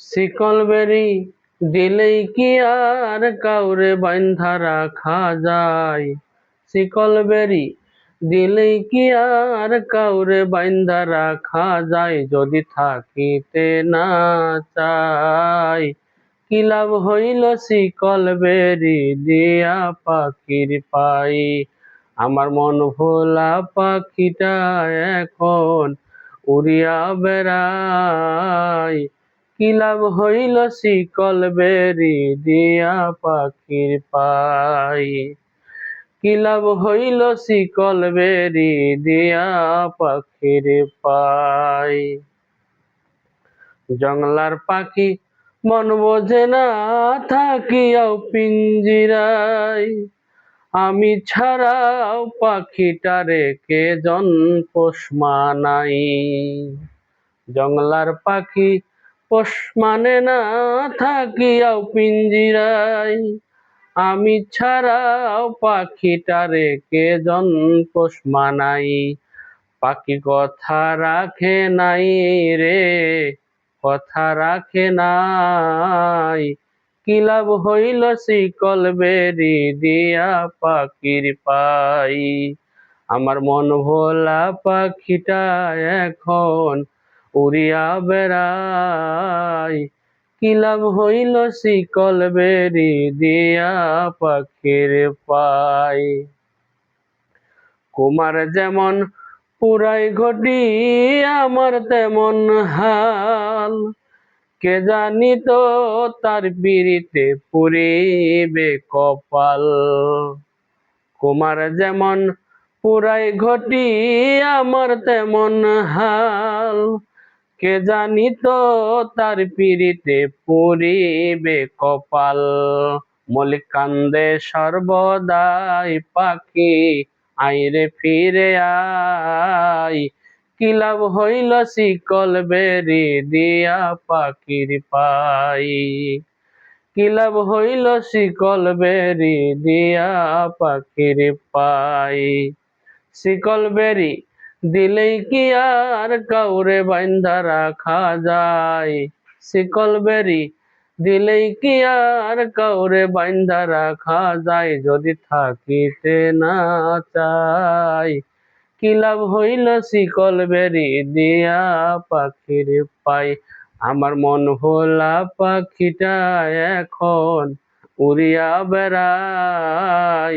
শিকল বেরি দিলেই কি আর কাউরে বাইন্ধা রাখা যায়? শিকল বেরি দিলেই কি আর কাউরে বাইন্ধা রাখা যায়? যদি থাকিতে না চাই, কি লাভ হইল শিকল বেরি দিয়া পাখির পাই? আমার মন ভোলা পাখিটা এখন উড়িয়া বেড়ায়। কি লাভ হইল শিকল বেরি দিয়া পাখির পাই। কি লাভ হইল শিকল বেরি দিয়া পাখির পাই। জংলার পাখি মন বোঝে না, থাকিয়াও পিঞ্জিরাই। আমি ছাড়াও পাখিটারে কে জন পোষ মানাই। জংলার পাখি পোষ মানে না থাকিয়াও পিঞ্জিরাই। আমি ছাড়াও পাখিটারে কে জন পোষ মানাই? পাখি কথা রাখে নাই রে, কথা রাখে নাই। কি লাভ হইল শিকল বেরি দিয়া পাখির পাই? আমার মন ভোলা পাখিটা এখন উড়িয়া বেড়াই। কি লাভ হইল শিকল বেরি দিয়া পাখির পাই। কুমার যেমন পুরাই ঘটি, আমার তেমন হাল। কে জানি তো তার পিড়িতে পুরিবে কপাল। কুমার যেমন পুরাই ঘটি, আমার তেমন হাল। কে জানি তো তার পিড়িতে পুরিবে কপাল? মলিক কান্দে সর্বদাই পাখি, আইরে ফিরে আই। কি লাভ হইল শিকল বেরি দিয়া পাখির পাই? কি লাভ হইল শিকল বেরি দিয়া পাখির পাই? শিকল বেরি দিলেই কি আর কাউরে বাইন্ধা রাখা যায়? শিকল বেরি, দিলেই কি আর কাউরে বাইন্ধা রাখা যায়? যদি থাকিতে না চাই, কি লাভ হইল শিকল বেরি দিয়া পাখির পাই? আমার মন ভোলা পাখিটা এখন উড়িয়া বেড়াই